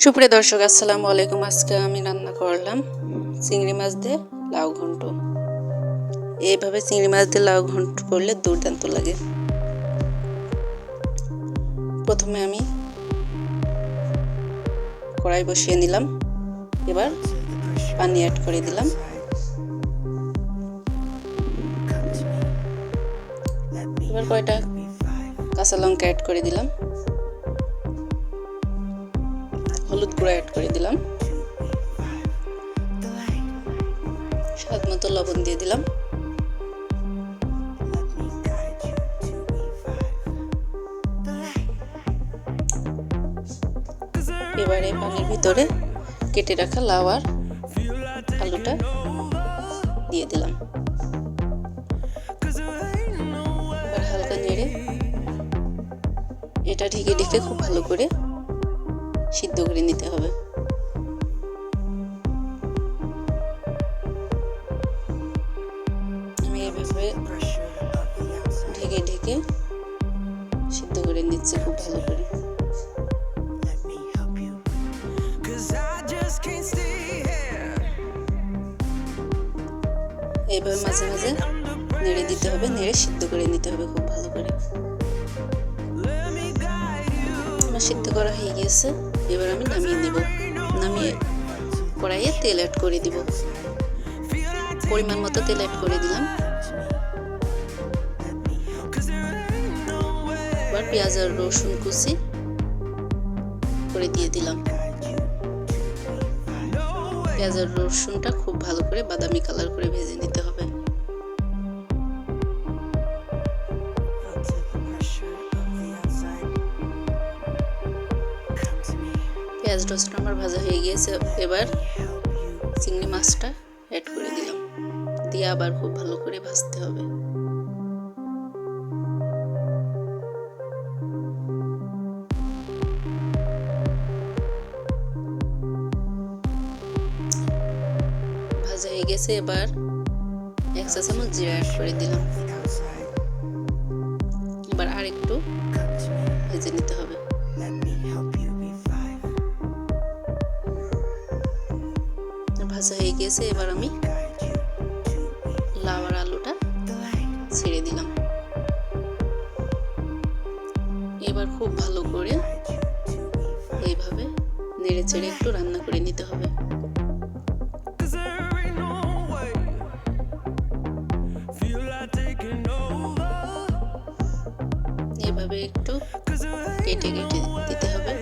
সুপ্রিয় দর্শক, আসসালামু আলাইকুম। আজকে আমি রান্না করলাম চিংড়ি মাছ দিয়ে লাউ ঘন্ট। এইভাবে চিংড়ি মাছ দিয়ে লাউ ঘন্ট করলে দুর্দান্ত লাগে। প্রথমে আমি কড়াই বসিয়ে নিলাম। এবার পানি অ্যাড করে দিলাম। এবার কয়টা কাঁচা লঙ্কা অ্যাড করে দিলাম। হলুদ গুঁড়া অ্যাড করে দিলাম। স্বাদ মতো লবণ দিয়ে দিলাম। এবারে পানির ভিতরে কেটে রাখা লাউ আর আলুটা দিয়ে দিলাম। হালকা নেড়ে এটা ঢেকে ঢেকে খুব ভালো করে সিদ্ধ করে নিতে হবে। আমি এভাবে ঢেকে ঢেকে সিদ্ধ করে নিচ্ছি খুব ভালো করে। এইভাবে মাঝে মাঝে নেড়ে দিতে হবে, নেড়ে সিদ্ধ করে নিতে হবে খুব ভালো করে। আমার সিদ্ধ করা হয়ে গিয়েছে। এবার আমি নামিয়ে নিব। নামিয়ে কড়াইয়ে তেল অ্যাড করে দিব। পরিমাণ মতো তেল অ্যাড করে দিলাম। এবার পেঁয়াজ আর রসুন কুচি করে দিয়ে দিলাম। পেঁয়াজ আর রসুনটা খুব ভালো করে বাদামি কালার করে ভেজে নিতে হবে। পেঁয়াজ রসুন আমার ভাজা হয়ে গিয়েছে, এবার চিংড়ি মাছটা অ্যাড করে দিলাম। দিয়ে আবার খুব ভালো করে ভাজতে হবে। ভাজা হয়ে গেছে, এবার এক চা চামচ জিরা অ্যাড করে দিলাম। এবার আর একটু ভেজে নিতে হবে। ভাজা হয়ে গেছে, এবার আমি লাউ আলুটা ছেড়ে দিলাম। এবার খুব ভালো করে এইভাবে নেড়ে চেড়ে একটু রান্না করে নিতে হবে। এভাবে একটু কেটে কেটে দিতে হবে।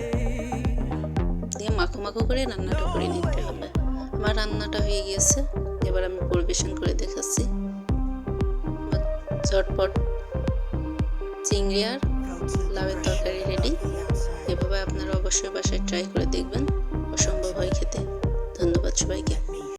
দিয়ে মাখো মাখো করে রান্নাটা করে নিতে হবে। আমার রান্নাটা হয়ে গিয়েছে এবার আমি পরিবেশন করে দেখাচ্ছি। ঝটপট চিংড়ি আর লাউয়ের তরকারি রেডি এভাবে আপনারা অবশ্যই বাসায় ট্রাই করে